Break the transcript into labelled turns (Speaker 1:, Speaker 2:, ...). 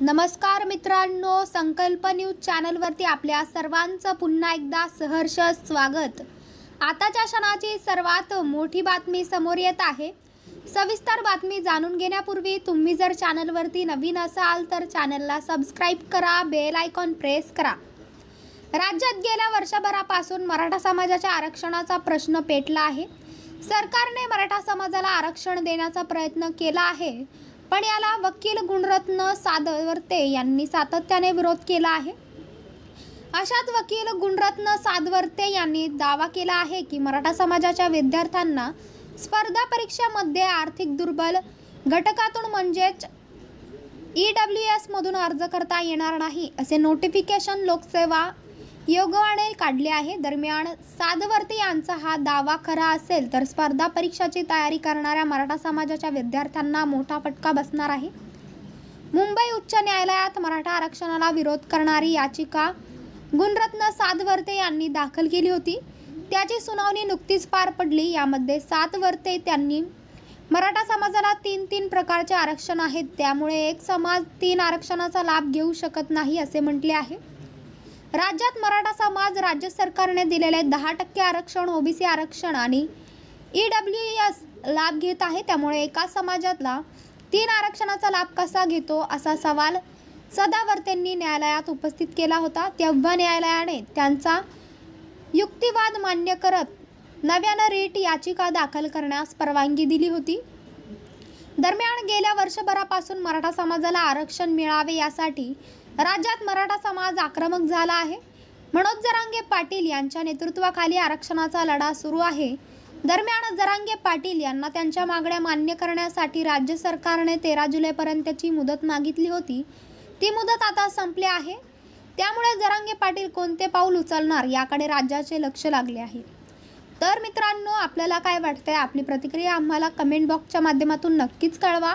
Speaker 1: नमस्कार मित्रांनो संकल्प न्यूज चॅनलवरती आपल्या सर्वांचं पुन्हा एकदा सहर्ष स्वागत. आताच्या क्षणाची सर्वात मोठी बातमी समोर येत आहे. सविस्तर बातमी जाणून घेण्यापूर्वी तुम्ही जर चॅनलवरती नवीन असाल तर चॅनलला सबस्क्राईब करा बेल आयकॉन प्रेस करा. राज्यात गेल्या वर्षभरापासून मराठा समाजाच्या आरक्षणाचा प्रश्न पेटला आहे. सरकारने मराठा समाजाला आरक्षण देण्याचा प्रयत्न केला आहे. पण याला वकील गुणरत्न सादवर्ते यांनी सातत्याने विरोध केला आहे. अशाच वकील गुणरत्न सादवर्ते यांनी दावा केला आहे की मराठा समाजाच्या विद्यार्थ्यांना स्पर्धा परीक्षामध्ये आर्थिक दुर्बल घटकातून म्हणजेच ई डब्ल्यू एसमधून अर्ज करता येणार नाही असे नोटिफिकेशन लोकसेवा योगाने काढले आहे. दरम्यान साधवर्ते यांचा हा दावा खरा असेल तर स्पर्धा परीक्षाची तयारी करणाऱ्या मराठा समाजाच्या विद्यार्थ्यांना मोठा फटका बसणार आहे. मुंबई उच्च न्यायालयात मराठा आरक्षणाला विरोध करणारी याचिका गुणरत्न सातवर्ते यांनी दाखल केली होती. त्याची सुनावणी नुकतीच पार पडली. यामध्ये सातवर्ते त्यांनी मराठा समाजाला तीन तीन प्रकारचे आरक्षण आहेत. त्यामुळे एक समाज तीन आरक्षणाचा लाभ घेऊ शकत नाही असे म्हटले आहे. राज्यात मराठा समाज राज्य सरकारने दिलेले दहा टक्के आरक्षण ओबीसी आरक्षण आणि ई डब्ल्यू एस लाभ घेत आहे. त्यामुळे एका समाजातला तीन आरक्षणाचा लाभ कसा घेतो असा सवाल सदावर्तेंनी न्यायालयात उपस्थित केला होता. तेव्हा न्यायालयाने त्यांचा युक्तिवाद मान्य करत नव्यानं रीट याचिका दाखल करण्यास परवानगी दिली होती. दरम्यान गेल्या वर्षभरापासून मराठा समाजाला आरक्षण मिळावे यासाठी राज्यात मराठा समाज आक्रमक झाला आहे. मनोज जरांगे पाटील यांच्या नेतृत्वाखाली आरक्षणाचा लढा सुरू आहे. दरम्यान जरांगे पाटील यांना त्यांच्या मागण्या मान्य करण्यासाठी राज्य सरकारने तेरा जुलैपर्यंतची मुदत मागितली होती. ती मुदत आता संपली आहे. त्यामुळे जरांगे पाटील कोणते पाऊल उचलणार याकडे राज्याचे लक्ष लागले आहे. तर मित्रांनो आपल्याला काय वाटतंय? आपली प्रतिक्रिया आम्हाला कमेंट बॉक्सच्या माध्यमातून नक्कीच कळवा.